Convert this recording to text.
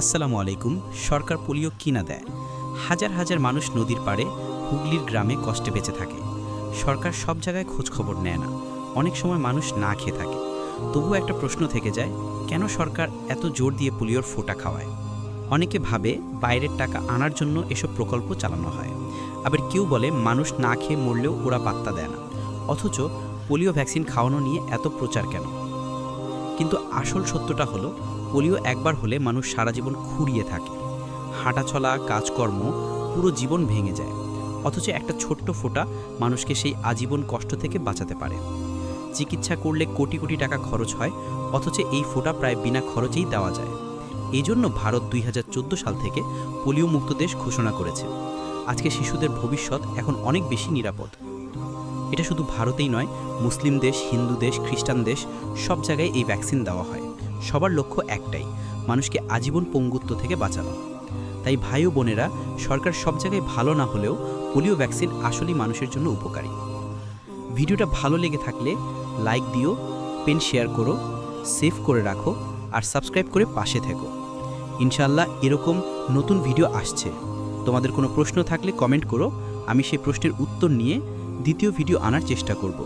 আসসালামু আলাইকুম, সরকার পোলিও কিনা দেয়? হাজার হাজার মানুষ নদীর পাড়ে হুগলির গ্রামে কষ্টে বেঁচে থাকে। সরকার সব জায়গায় খোঁজ খবর নেয় না, অনেক সময় মানুষ না খেয়ে থাকে। তবুও একটা প্রশ্ন থেকে যায়, কেন সরকার এত জোর দিয়ে পোলিওর ফোঁটা খাওয়ায়? অনেকে ভাবে বাইরের টাকা আনার জন্য এসব প্রকল্প চালানো হয়। আবার কেউ বলে মানুষ না খেয়ে মরলেও ওরা পাত্তা দেয় না। অথচ পোলিও ভ্যাকসিন খাওয়ানো নিয়ে এত প্রচার কেন? কিন্তু আসল সত্যটা হলো, পোলিও একবার হলে মানুষ সারা জীবন খুঁড়িয়ে থাকে। হাঁটাচলা, কাজকর্ম, পুরো জীবন ভেঙে যায়। অথচ একটা ছোট্ট ফোঁটা মানুষকে সেই আজীবন কষ্ট থেকে বাঁচাতে পারে। চিকিৎসা করলে কোটি কোটি টাকা খরচ হয়, অথচ এই ফোঁটা প্রায় বিনা খরচেই দেওয়া যায়। এই জন্য ভারত দুই হাজার চোদ্দ সাল থেকে পোলিও মুক্ত দেশ ঘোষণা করেছে। আজকে শিশুদের ভবিষ্যৎ এখন অনেক বেশি নিরাপদ। এটা শুধু ভারতেই নয়, মুসলিম দেশ, হিন্দু দেশ, খ্রিস্টান দেশ, সব জায়গায় এই ভ্যাকসিন দেওয়া হয়। সবার লক্ষ্য একটাই, মানুষকে আজীবন পঙ্গুত্ব থেকে বাঁচানো। তাই ভাই ও বোনেরা, সরকার সব জায়গায় ভালো না হলেও পোলিও ভ্যাকসিন আসলেই মানুষের জন্য উপকারী। ভিডিওটা ভালো লেগে থাকলে লাইক দিও পেন শেয়ার করো সেভ করে রাখো আর সাবস্ক্রাইব করে পাশে থেকো। ইনশাল্লাহ এরকম নতুন ভিডিও আসছে। তোমাদের কোনো প্রশ্ন থাকলে কমেন্ট করো, আমি সেই প্রশ্নের উত্তর নিয়ে দ্বিতীয় ভিডিও আনার চেষ্টা করব।